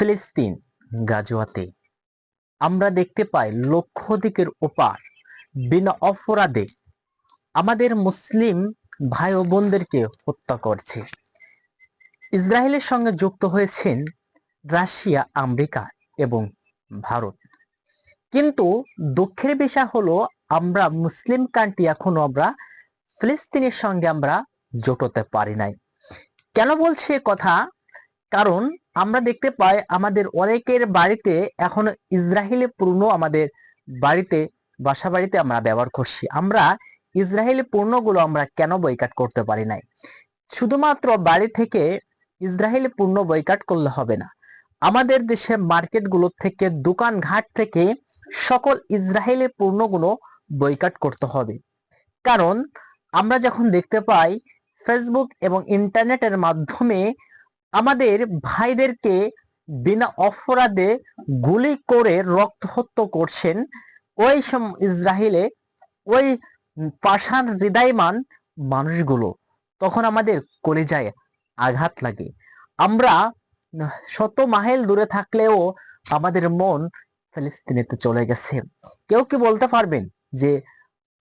ফিলিস্তিন গাজোয়াতে আমরা দেখতে পাই লক্ষাধিকের ওপার বিনা অপরাধে আমাদের মুসলিম ভাই ও বোনদেরকে হত্যা করছে। ইসরায়েলের সঙ্গে যুক্ত হয়েছেন রাশিয়া, আমেরিকা এবং ভারত। কিন্তু দুঃখের বিষয় হলো, আমরা মুসলিম কান্ট্রি এখনও আমরা ফিলিস্তিনের সঙ্গে আমরা জোটতে পারি নাই। কেন বলছি কথা? কারণ আমরা দেখতে পাই আমাদের অনেকের বাড়িতে এখন ইসরায়েলি পূর্ণ আমাদের বাড়িতে, বাসা বাড়িতে আমরা ব্যবহার করছি। আমরা ইসরায়েলি পণ্যগুলো আমরা কেন বয়কাট করতে পারি নাই? শুধুমাত্র বাড়ি থেকে ইসরায়েলি পণ্য বয়কাট করলে হবে না। আমাদের দেশে মার্কেটগুলো থেকে দোকান ঘাট থেকে সকল ইসরায়েলি পণ্যগুলো বয়কাট করতে হবে। কারণ আমরা যখন দেখতে পাই ফেসবুক এবং ইন্টারনেটের মাধ্যমে আমাদের ভাইদেরকে বিনা অপরাধে গুলি করে রক্ত হত্যা করছেন। ওই ইসরায়েলে ওই পাষাণ হৃদয়মান মানুষগুলো তখন আমাদের কলেজায় আঘাত লাগে। আমরা শত মাইল দূরে থাকলেও আমাদের মন ফিলিস্তিনেতে চলে গেছে। কেউ কি বলতে পারবেন যে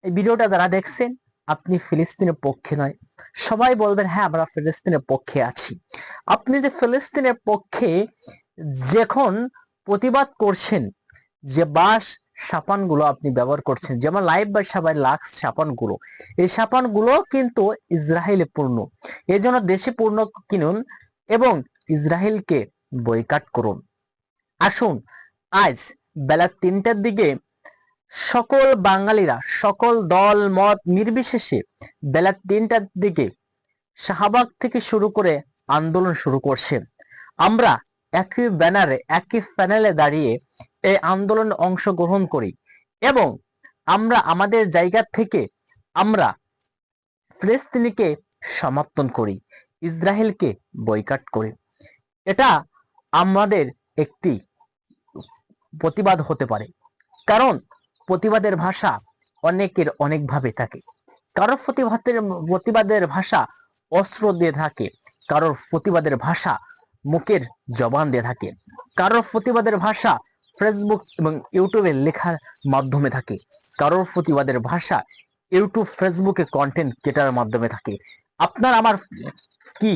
এই ভিডিওটা যারা দেখছেন আপনি ফিলিস্তিনের পক্ষে নয়। সবাই বলবেন হ্যাঁ আমরা ফিলিস্তিনের পক্ষে আছি। আপনি যে ফিলিস্তিনের পক্ষে যখন প্রতিবাদ করছেন, যে বাস সাপানগুলো আপনি ব্যবহার করছেন, যেমন লাইভ বা সবাই লাক্স সাপানগুলো এই সাপানগুলো কিন্তু ইসরায়েলে পূর্ণ। এই জন্য দেশে পূর্ণ কিনুন এবং ইসরায়েলকে বয়কাট করুন। আসুন, আজ বেলা তিনটার দিকে সকল বাঙালিরা, সকল দল, মত নির্বিশেষে বেলা তিনটার দিকে শাহবাগ থেকে শুরু করে আন্দোলন শুরু করছে। আমরা একই ব্যানারে, একই প্যানেলে দাঁড়িয়ে এই আন্দোলনে অংশগ্রহণ করি এবং আমরা আমাদের জায়গা থেকে আমরা ফিলিস্তিনিকে সমাপ্তন করি, ইসরায়েলকে বয়কাট করি। এটা আমাদের একটি প্রতিবাদ হতে পারে। কারণ প্রতিবাদের ভাষা অনেকের অনেকভাবে থাকে। কারোর প্রতিবাদের প্রতিবাদের ভাষা অস্ত্র দিয়ে থাকে, কারোর প্রতিবাদের ভাষা মুখের জবান দিয়ে থাকে, কারোর প্রতিবাদের ভাষা ফেসবুক এবং ইউটিউবে লেখার মাধ্যমে থাকে, কারোর প্রতিবাদের ভাষা ইউটিউব ফেসবুকে কন্টেন্ট কেটার মাধ্যমে থাকে। আপনার আমার কি?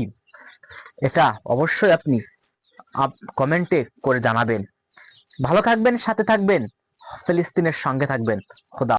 এটা অবশ্যই আপনি কমেন্টে করে জানাবেন। ভালো থাকবেন, সাথে থাকবেন। ফিলিস্তিনের সঙ্গে থাকবেন। খোদা